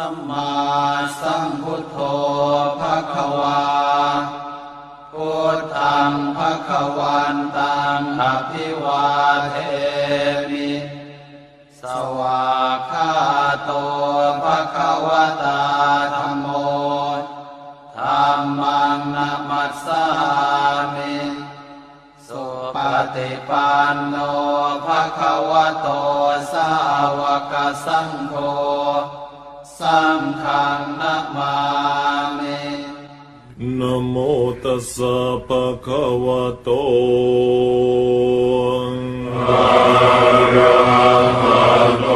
สัมมาสัมพุทโธภะคะวาพุทธังภะคะวันตังอภิวาเทมิสวากขาโตภะคะวตาธัมโมธัมมังนัมมัสสามิสุปฏิปันโนภะคะวะโตสาวกสังโฆ สังฆังนะมามินะโมตัสสะภะคะวะโตพุ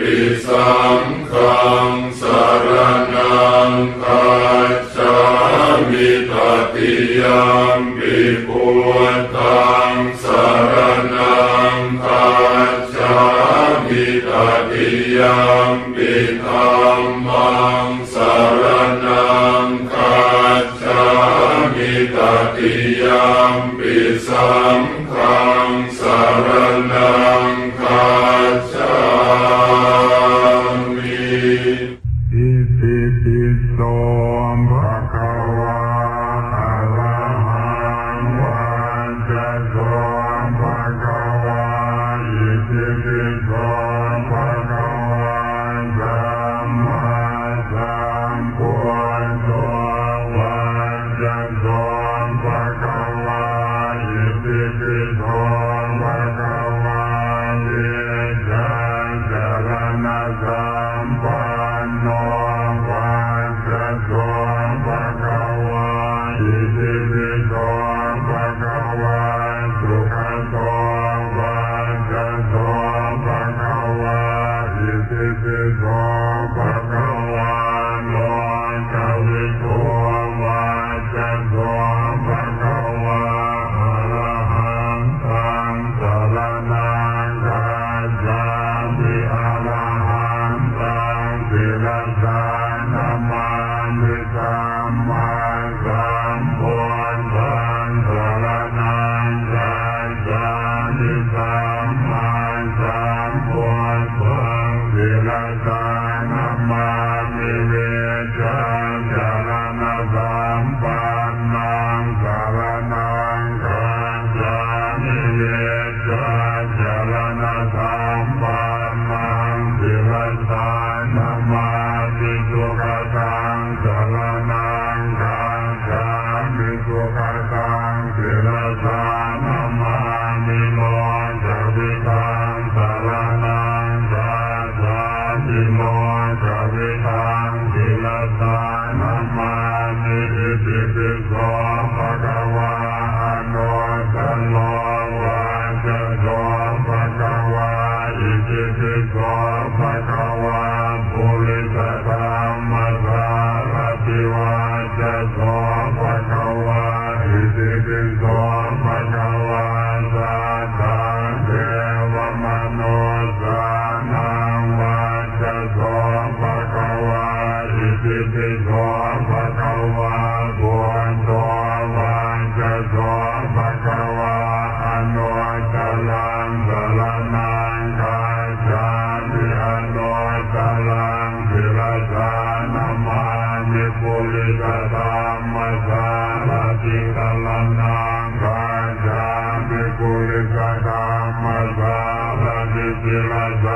อิารติ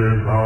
อิ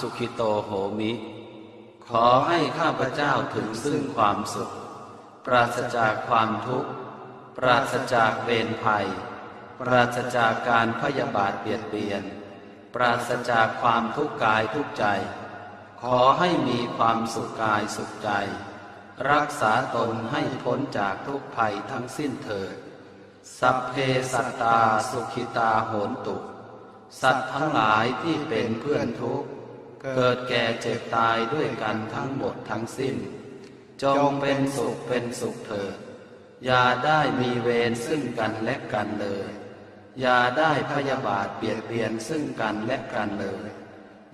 สุขิโตโหมิ ขอให้ข้าพเจ้าถึงซึ่งความสุข ปราศจากความทุกข์ ปราศจากเวรภัย ปราศจากการพยาบาทเบียดเบียน ปราศจากความทุกข์กายทุกใจ ขอให้มีความสุขกายสุขใจ รักษาตนให้พ้นจากทุกภัยทั้งสิ้นเถิด สัพเพสัตตาสุขิตาโหนตุสัตว์ทั้งหลายที่เป็นเพื่อนทุกข์ เกิดแก่เจ็บตายด้วยกันทั้งหมดทั้งสิ้น จงเป็นสุขเป็นสุขเถิดอย่าได้มีเวรซึ่งกันและกันเลย อย่าได้พยาบาทเบียดเบียนซึ่งกันและกันเลย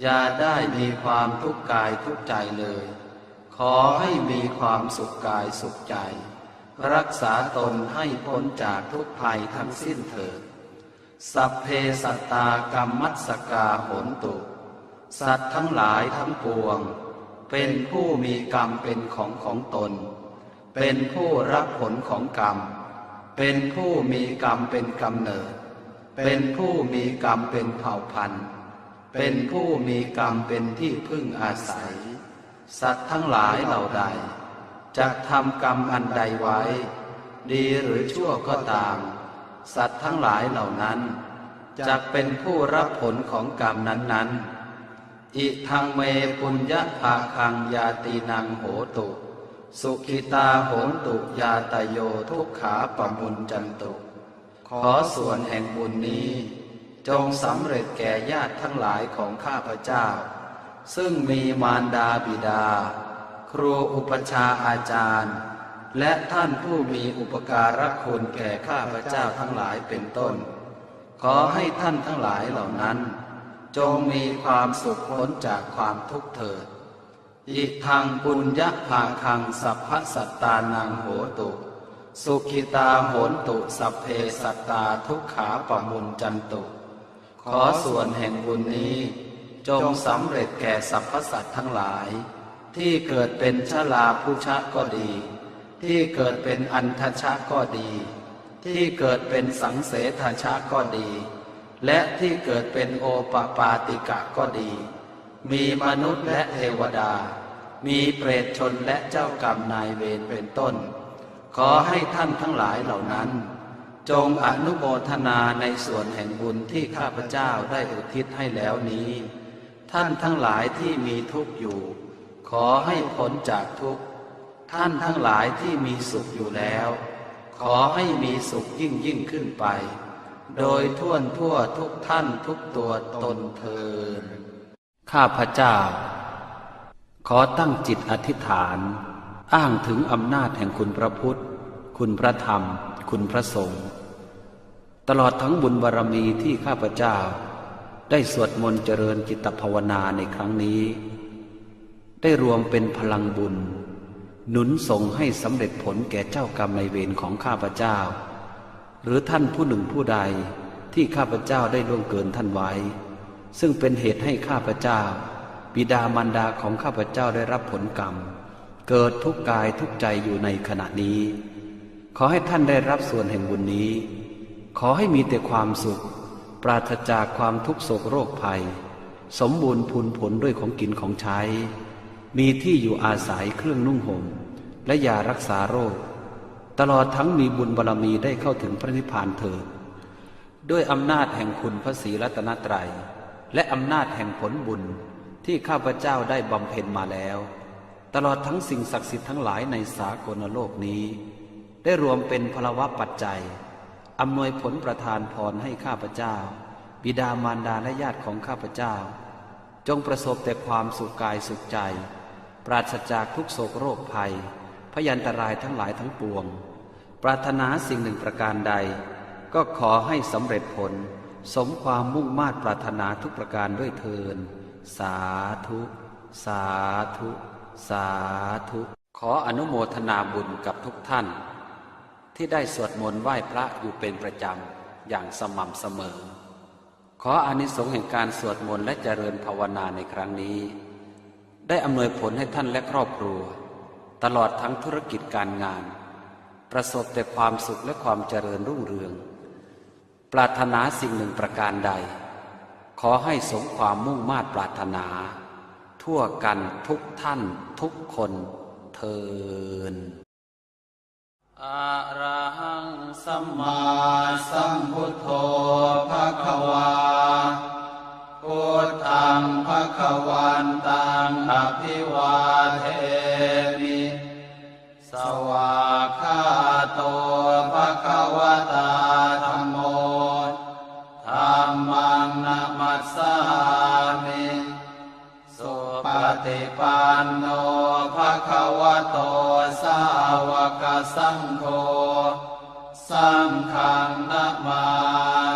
อย่าได้มีความทุกข์กายทุกใจเลย ขอให้มีความสุขกายสุขใจ รักษาตนให้พ้นจากทุกภัยทั้งสิ้นเถิด สัพเพสัตตากรรมัสกาหนตุ สัตว์ทั้งหลายทั้งปวง เป็นผู้มีกรรมเป็นของของตน เป็นผู้รับผลของกรรม เป็นผู้มีกรรมเป็นกำเนิด เป็นผู้มีกรรมเป็นเผ่าพันธุ์ เป็นผู้มีกรรมเป็นที่พึ่งอาศัย สัตว์ทั้งหลายเหล่าใดจะทำกรรมอันใดไว้ ดีหรือชั่วก็ตาม สัตว์ทั้งหลายเหล่านั้นจะเป็นผู้รับผลของกรรมนั้นๆ อิทังเมปุญญาภาคังยาตีนังโหตุ สุขิตาโหตุยาตโยทุกขาปมุนจันตุ ขอส่วนแห่งบุญนี้ จงสำเร็จแก่ญาติทั้งหลายของข้าพเจ้า ซึ่งมีมารดาบิดา ครูอุปชาอาจารย์ และท่านผู้มีอุปการะคุณแก่ข้าพเจ้าทั้งหลายเป็นต้น ขอให้ท่านทั้งหลายเหล่านั้น จงมีความสุขพ้นจากความทุกข์เถิด อิทังปุญญภาคังสัพพสัตตานังโหตุ สุขิตาโหนตุสัพเพสัตตาทุกขาปมุนจันตุ ขอส่วนแห่งบุญนี้ จงสำเร็จแก่สรรพสัตทั้งหลาย ที่เกิดเป็นชลาพุชะก็ดี ที่เกิดเป็นอันทชะก็ดี ที่เกิดเป็นสังเสทชะก็ดี และที่เกิดเป็นโอปปาติกะก็ดี มีมนุษย์และเทวดา มีเปรตชนและเจ้ากรรมนายเวรเป็นต้น ขอให้ท่านทั้งหลายเหล่านั้น จงอนุโมทนาในส่วนแห่งบุญที่ข้าพเจ้าได้อุทิศให้แล้วนี้ ท่านทั้งหลายที่มีทุกข์อยู่ ขอให้พ้นจากทุกข์ ท่านทั้งหลายที่มีสุขอยู่แล้ว ขอให้มีสุขยิ่งยิ่งขึ้นไป โดยท่วนทั่วทุกท่านทุกตัวตนเทินข้าพเจ้า ขอตั้งจิตอธิษฐาน อ้างถึงอำนาจแห่งคุณพระพุทธ คุณพระธรรม คุณพระสงฆ์ตลอดทั้งบุญบารรมีที่ข้าพเจ้า ได้สวดมนต์เจริญจิตภาวนาในครั้งนี้ ได้รวมเป็นพลังบุญ หนุนส่งให้สำเร็จผลแก่เจ้ากรรมในเวรของข้าพเจ้า หรือท่านผู้หนึ่งผู้ใดที่ข้าพเจ้าได้ล่วงเกินท่านไว้ ซึ่งเป็นเหตุให้ข้าพเจ้า บิดามารดาของข้าพเจ้าได้รับผลกรรม เกิดทุกกายทุกใจอยู่ในขณะนี้ ขอให้ท่านได้รับส่วนแห่งบุญนี้ ขอให้มีแต่ความสุข ปราศจากความทุกโศกโรคภัย สมบูรณ์พูนผลด้วยของกินของใช้ มีที่อยู่อาศัยเครื่องนุ่งห่มและยารักษาโรค ตลอดทั้งมีบุญบารรมีได้เข้าถึงพระนิพพานเถิดด้วยอำนาจแห่งคุณพระศรีรัตนตรัย และอำนาจแห่งผลบุญที่ข้าพเจ้าได้บำเพ็ญมาแล้ว ตลอดทั้งสิ่งศักดิ์สิทธิ์ทั้งหลายในสากลโลกนี้ ได้รวมเป็นพลวะปัจจัยอำนวยผลประทานพรให้ข้าพเจ้า บิดามารดาและญาติของข้าพเจ้า จงประสบแต่ความสุขกายสุขใจ ปราศจากทุกโศกโรคภัย พยันตรายทั้งหลายทั้งปวง ปรารถนาสิ่งหนึ่งประการใด ก็ขอให้สำเร็จผล สมความมุ่งมา่ปรารถนาทุกประการด้วยเทิน สาธุ สาธุ สาธุ ขออนุโมทนาบุญกับทุกท่าน ที่ได้สวดมนต์ไหว้พระอยู่เป็นประจำอย่างสม่ำเสมอ ขออานิสงส์แห่งการสวดมนต์และเจริญภาวนาในครั้งนี้ ได้อำนวยผลให้ท่านและครอบครัว ตลอดทั้งธุรกิจการงาน ประสบแต่ความสุขและความเจริญรุ่งเรือง ปรารถนาสิ่งหนึ่งประการใด ขอให้สมความมุ่งมา่ปรารถนา ทั่วกันทุกท่านทุกคนเทินอะระหังสัมมาสัมพุทโธภะคะวาพุทธังภะคะวันตังอภิวาเทมิ ตาธรรมโมธรรมังนมัสสามิสุปฏิปันโนภะคะวะโตสาวกสังโฆสังฆังนะมา